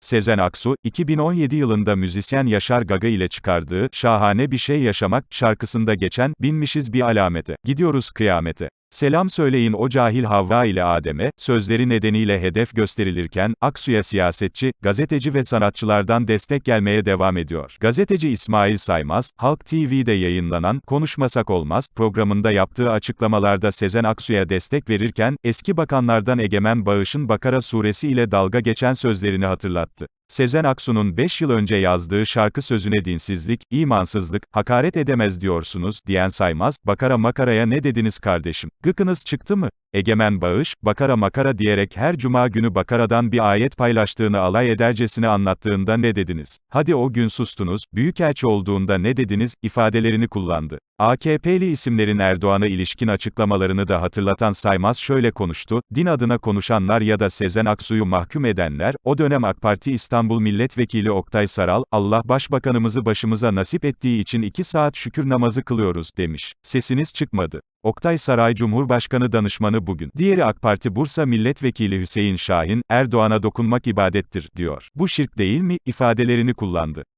Sezen Aksu, 2017 yılında müzisyen Yaşar Gaga ile çıkardığı Şahane Bir Şey Yaşamak şarkısında geçen binmişiz bir alamete, gidiyoruz kıyamete. Selam söyleyin o cahil Havva ile Adem'e, sözleri nedeniyle hedef gösterilirken, Aksu'ya siyasetçi, gazeteci ve sanatçılardan destek gelmeye devam ediyor. Gazeteci İsmail Saymaz, Halk TV'de yayınlanan Konuşmasak Olmaz programında yaptığı açıklamalarda Sezen Aksu'ya destek verirken, eski bakanlardan Egemen Bağış'ın Bakara suresi ile dalga geçen sözlerini hatırlattı. Sezen Aksu'nun 5 yıl önce yazdığı şarkı sözüne dinsizlik, imansızlık, hakaret edemez diyorsunuz, diyen Saymaz, Bakara makaraya ne dediniz kardeşim? Gıkınız çıktı mı? Egemen Bağış, Bakara makara diyerek her cuma günü Bakara'dan bir ayet paylaştığını alay edercesine anlattığında ne dediniz? Hadi o gün sustunuz, büyükelçi olduğunda ne dediniz, ifadelerini kullandı. AKP'li isimlerin Erdoğan'a ilişkin açıklamalarını da hatırlatan Saymaz şöyle konuştu, din adına konuşanlar ya da Sezen Aksu'yu mahkum edenler, o dönem AK Parti İstanbul Milletvekili Oktay Saral, Allah Başbakanımızı başımıza nasip ettiği için iki saat şükür namazı kılıyoruz, demiş. Sesiniz çıkmadı. Oktay Saray Cumhurbaşkanı danışmanı bugün. Diğeri AK Parti Bursa Milletvekili Hüseyin Şahin, Erdoğan'a dokunmak ibadettir, diyor. Bu şirk değil mi, ifadelerini kullandı.